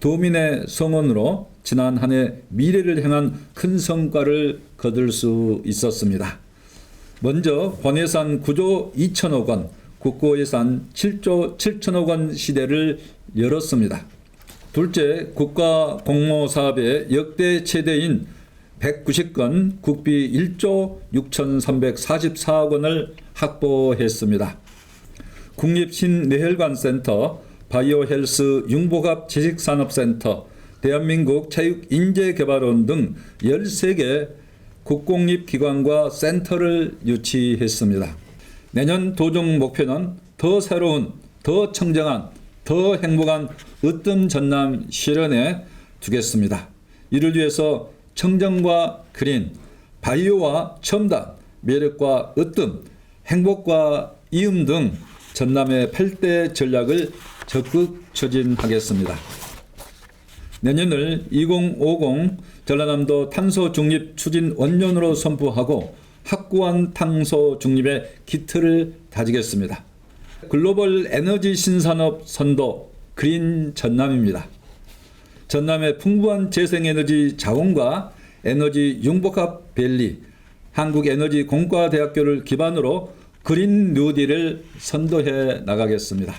도민의 성원으로 지난 한 해 미래를 향한 큰 성과를 거둘 수 있었습니다. 먼저 본예산 9조 2천억 원, 국고 예산 7조 7천억 원 시대를 열었습니다. 둘째, 국가 공모 사업의 역대 최대인 190건 국비 1조 6,344억 원을 확보했습니다. 국립신뇌혈관센터, 바이오헬스 융복합 지식산업센터, 대한민국 체육인재개발원 등 13개 국공립기관과 센터를 유치했습니다. 내년 도정 목표는 더 새로운, 더 청정한, 더 행복한 으뜸 전남 실현에 두겠습니다. 이를 위해서 청정과 그린, 바이오와 첨단, 매력과 으뜸, 행복과 이음 등 전남의 8대 전략을 적극 추진하겠습니다. 내년을 2050 전라남도 탄소 중립 추진 원년으로 선포하고 확고한 탄소 중립의 기틀을 다지겠습니다. 글로벌 에너지 신산업 선도 그린 전남입니다. 전남의 풍부한 재생에너지 자원과 에너지 융복합 밸리, 한국에너지공과대학교를 기반으로 그린 뉴딜을 선도해 나가겠습니다.